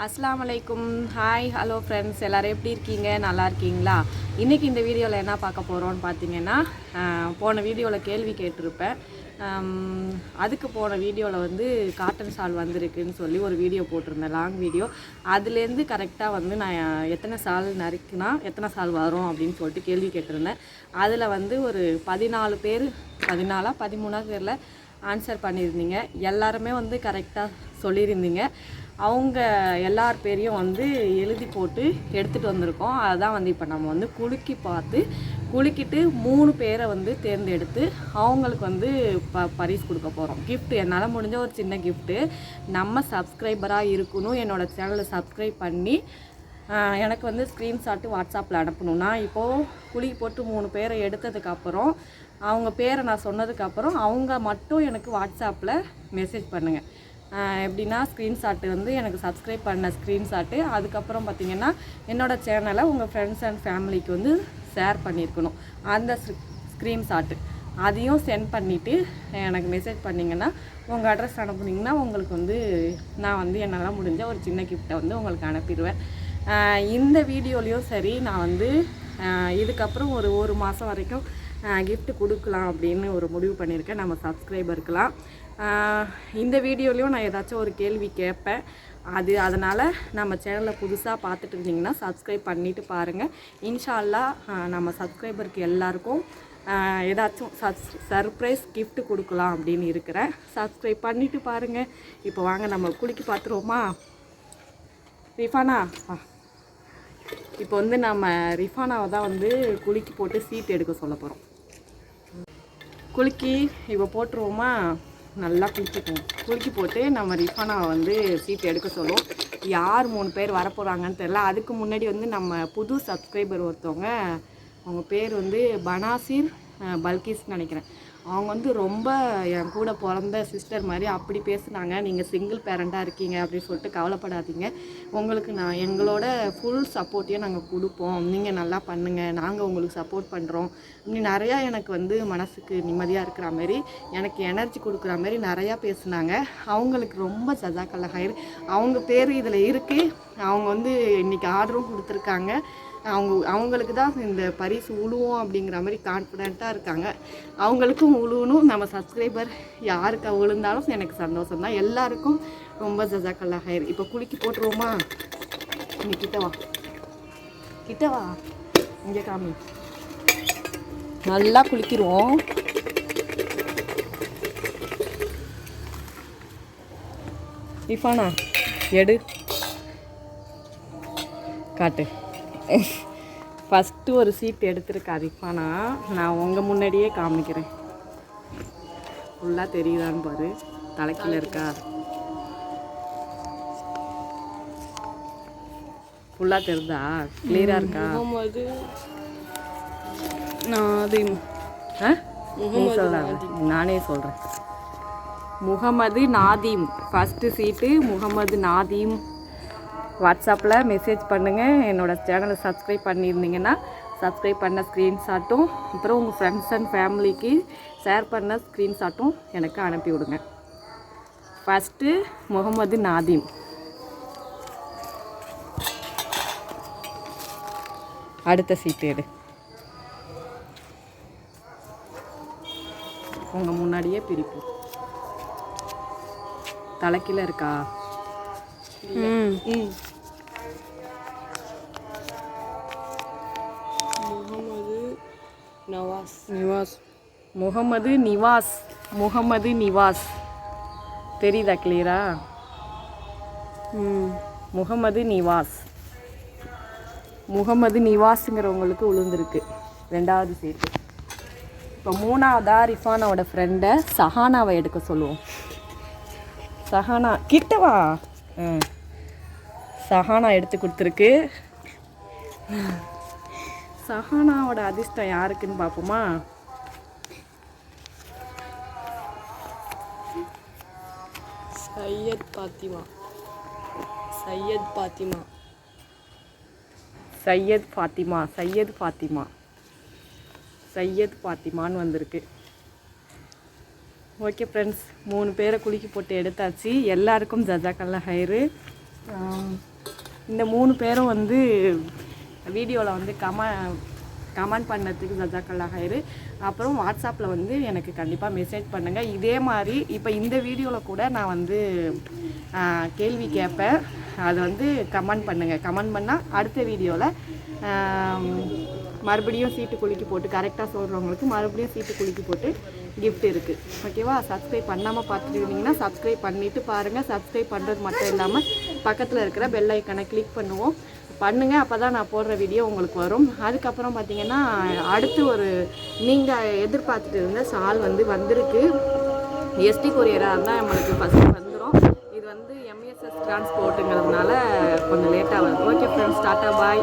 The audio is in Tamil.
அஸ்லாமலைக்கும் ஹாய் ஹலோ ஃப்ரெண்ட்ஸ் எல்லோரும் எப்படி இருக்கீங்க? நல்லா இருக்கீங்களா? இன்றைக்கி இந்த வீடியோவில் என்ன பார்க்க போகிறோன்னு பார்த்தீங்கன்னா போன வீடியோவில் கேள்வி கேட்டிருப்பேன். அதுக்கு போன வீடியோவில் வந்து காட்டன் சால் வந்திருக்குன்னு சொல்லி ஒரு வீடியோ போட்டிருந்தேன். Long video. அதுலேருந்து கரெக்டாக வந்து நான் எத்தனை சால் நறுக்குனா எத்தனை சால் வரும் அப்படின்னு சொல்லிட்டு கேள்வி கேட்டிருந்தேன். அதில் வந்து ஒரு பதினாலு பேர் பதினாலா பதிமூணா பேரில் ஆன்சர் பண்ணியிருந்தீங்க. எல்லாருமே வந்து கரெக்டாக சொல்லியிருந்தீங்க. அவங்க எல்லார் பேரையும் வந்து எழுதி போட்டு எடுத்துகிட்டு வந்திருக்கோம். அதான் வந்து இப்போ நம்ம வந்து குலுக்கி பார்த்து குலுக்கிட்டு மூணு பேரை வந்து தேர்ந்தெடுத்து அவங்களுக்கு வந்து ப பரிசு கொடுக்க போகிறோம் கிஃப்ட்டு என்னால் முடிஞ்ச ஒரு சின்ன கிஃப்ட்டு நம்ம சப்ஸ்கிரைபராக இருக்கணும். என்னோட சேனலை சப்ஸ்கிரைப் பண்ணி எனக்கு வந்து ஸ்க்ரீன்ஷாட்டு வாட்ஸ்அப்பில் அனுப்பணும்னா இப்போது குலுக்கி போட்டு மூணு பேரை எடுத்ததுக்கப்புறம் அவங்க பேரை நான் சொன்னதுக்கப்புறம் அவங்க மட்டும் எனக்கு வாட்ஸ்அப்பில் மெசேஜ் பண்ணுங்கள் எப்படின்னா ஸ்க்ரீன்ஷாட்டு வந்து எனக்கு சப்ஸ்கிரைப் பண்ண ஸ்க்ரீன்ஷாட்டு அதுக்கப்புறம் பார்த்தீங்கன்னா என்னோடய சேனலை உங்கள் ஃப்ரெண்ட்ஸ் அண்ட் ஃபேமிலிக்கு வந்து ஷேர் பண்ணியிருக்கணும். அந்த ஸ்க்ரீன்ஷாட்டு அதையும் சென்ட் பண்ணிவிட்டு எனக்கு மெசேஜ் பண்ணிங்கன்னா உங்கள் அட்ரஸ் அனுப்புனீங்கன்னா உங்களுக்கு வந்து நான் வந்து என்னால் முடிஞ்ச ஒரு சின்ன கிஃப்ட்டை வந்து உங்களுக்கு அனுப்பிடுவேன். இந்த வீடியோலேயும் சரி நான் வந்து இதுக்கப்புறம் ஒரு ஒரு மாதம் வரைக்கும் கிஃப்ட் கொடுக்கலாம் அப்படின்னு ஒரு முடிவு பண்ணியிருக்கேன். நம்ம சப்ஸ்கிரைபருக்கெலாம் இந்த வீடியோலையும் நான் ஏதாச்சும் ஒரு கேள்வி கேட்பேன். அது அதனால் நம்ம சேனலை புதுசாக பார்த்துட்டு இருந்தீங்கன்னா சப்ஸ்கிரைப் பண்ணிவிட்டு பாருங்கள் இன்ஷால்லா நம்ம சப்ஸ்கிரைபருக்கு எல்லாருக்கும் ஏதாச்சும் சப்ஸ் சர்ப்ரைஸ் கிஃப்ட் கொடுக்கலாம் அப்படின்னு இருக்கிறேன். சப்ஸ்கிரைப் பண்ணிவிட்டு பாருங்கள் இப்போ வாங்க நம்ம குளிக்க பார்த்துருவோமா? ரிஃபானா? இப்போ வந்து நம்ம ரிஃபானாவை தான் வந்து குலுக்கி போட்டு சீட் எடுக்க சொல்ல போகிறோம் குலுக்கி இப்போ போட்டுருவோமா? நல்லா குளிச்சுக்குவோம் குலுக்கி போட்டு நம்ம ரிஃபானாவை வந்து சீட் எடுக்க சொல்லுவோம். யார் மூணு பேர் வரப்போகிறாங்கன்னு தெரில அதுக்கு முன்னாடி வந்து நம்ம புது சப்ஸ்கிரைபர் ஒருத்தவங்க. அவங்க பேர் வந்து பனாசிர் பல்கிஸ்ன்னு நினைக்கிறேன். அவங்க வந்து ரொம்ப என் கூட பிறந்த சிஸ்டர் மாதிரி அப்படி பேசுனாங்க. நீங்கள் சிங்கிள் பேரண்ட்டாக இருக்கீங்க அப்படின்னு சொல்லிட்டு கவலைப்படாதீங்க. உங்களுக்கு நான் எங்களோட ஃபுல் சப்போர்ட்டையும் நாங்கள் கொடுப்போம். நீங்கள் நல்லா பண்ணுங்கள் நாங்கள் உங்களுக்கு சப்போர்ட் பண்ணுறோம் இப்படி நிறையா எனக்கு வந்து மனசுக்கு நிம்மதியாக இருக்கிற மாதிரி எனக்கு எனர்ஜி கொடுக்குற மாதிரி நிறையா பேசுனாங்க. அவங்களுக்கு ரொம்ப ஜஜாக்கல்ல அவங்க பேர் இதில் இருக்குது அவங்க வந்து இன்றைக்கி ஆர்டரும் கொடுத்துருக்காங்க. அவங்க அவங்களுக்கு தான் இந்த பரிசு உழுவும் அப்படிங்கிற மாதிரி கான்ஃபிடெண்ட்டாக இருக்காங்க. அவங்களுக்கும் உழுவணும். நம்ம சப்ஸ்கிரைபர் யாருக்கு விழுந்தாலும் எனக்கு சந்தோஷம் தான் எல்லாருக்கும் ரொம்ப ஜஜாக்கல்லா ஹைர். இப்போ குலுக்கி போட்டுருவோமா? நீ கிட்ட வா. கிட்ட வா. இங்கே காமி. நல்லா குளிக்கிருவோம். இஃபானா எடு. காட்டு. ஃபஸ்ட்டு ஒரு சீட் எடுத்திருக்கா ரிஃபானா நான் உங்கள் முன்னாடியே காமிக்கிறேன். ஃபுல்லாக தெரியுதான்னு பாரு. தலைக்கீழ இருக்கா? ஃபுல்லாக தெரியுதா கிளியராக இருக்கா? முகமது. நாதிம் ஆ? நீ சொல்லாத நானே சொல்கிறேன் Mohammed நாதீம். First seat Mohammed Nadeem. வாட்ஸ்அப்பில் மெசேஜ் பண்ணுங்கள் என்னோட சேனலை சப்ஸ்கிரைப் பண்ணியிருந்தீங்கன்னா சப்ஸ்கிரைப் பண்ண ஸ்க்ரீன்ஷாட்டும் அப்புறம் உங்கள் ஃப்ரெண்ட்ஸ் அண்ட் ஃபேமிலிக்கு ஷேர் பண்ண ஸ்க்ரீன்ஷாட்டும் எனக்கு அனுப்பி விடுங்க ஃபஸ்ட்டு முகமது நாதீம். அடுத்த சீட்டு எடு. உங்கள் முன்னாடியே பிரிப்போம் தலைக்கீழ இருக்கா? ம். நவாஸ் நிவாஸ் முகமது நிவாஸ் முகமது நிவாஸ் தெரியுதா கிளியரா முகமது நிவாஸ் முகமது நிவாஸுங்கிறவங்களுக்கு உளுந்திருக்கு. ரெண்டாவது சீட்டு இப்போ மூணாவதா ரிஃபானாவோட ஃப்ரெண்டை சஹானாவை எடுக்க சொல்லுவோம். சஹானா கிட்டவா சஹானா எடுத்து கொடுத்துருக்கு. சஹானாவோட அதிர்ஷ்டம் யாருக்குன்னு பார்ப்போமா? சையத் பாத்திமா. சையத் பாத்திமா. சையத் ஃபாத்திமா சையத் ஃபாத்திமா சையத் ஃபாத்திமான்னு வந்திருக்கு. ஓகே ஃப்ரெண்ட்ஸ் மூணு பேரை குலுக்கி போட்டு எடுத்தாச்சு. எல்லாருக்கும் ஜஜாக்கல்ல ஆம், இந்த மூணு பேரும் வந்து வீடியோவில் வந்து கம கமெண்ட் பண்ணதுக்கு ஜஜாக்கல்லா ஹைரு அப்புறம் வாட்ஸ்அப்பில் வந்து எனக்கு கண்டிப்பாக மெசேஜ் பண்ணுங்கள் இதே மாதிரி இப்போ இந்த வீடியோவில் கூட நான் வந்து கேள்வி கேட்பேன் அது வந்து கமெண்ட் பண்ணுங்கள் கமெண்ட் பண்ணால் அடுத்த வீடியோவில் மறுபடியும் சீட்டு குலுக்கி போட்டு கரெக்டாக சொல்கிறவங்களுக்கு மறுபடியும் சீட்டு குலுக்கி போட்டு கிஃப்ட் இருக்குது ஓகேவா சப்ஸ்கிரைப் பண்ணாமல் பார்த்துருந்தீங்கன்னா சப்ஸ்கிரைப் பண்ணிவிட்டு பாருங்கள் சப்ஸ்கிரைப் பண்ணுறது மட்டும் இல்லாமல் பக்கத்தில் இருக்கிற பெல் ஐக்கனை கிளிக் பண்ணுவோம். பண்ணுங்கள் அப்போ தான் நான் போடுற வீடியோ உங்களுக்கு வரும். அதுக்கப்புறம் பார்த்தீங்கன்னா அடுத்து ஒரு நீங்கள் எதிர்பார்த்துட்டு இருந்த சால் வந்து வந்திருக்கு. எஸ்டி கொரியராக இருந்தால் நம்மளுக்கு ஃபஸ்ட்டு வந்துடும் இது வந்து எம்எஸ்எஸ் டிரான்ஸ்போர்ட்டுங்கிறதுனால கொஞ்சம் லேட்டாக வருது. Okay friends tata bye.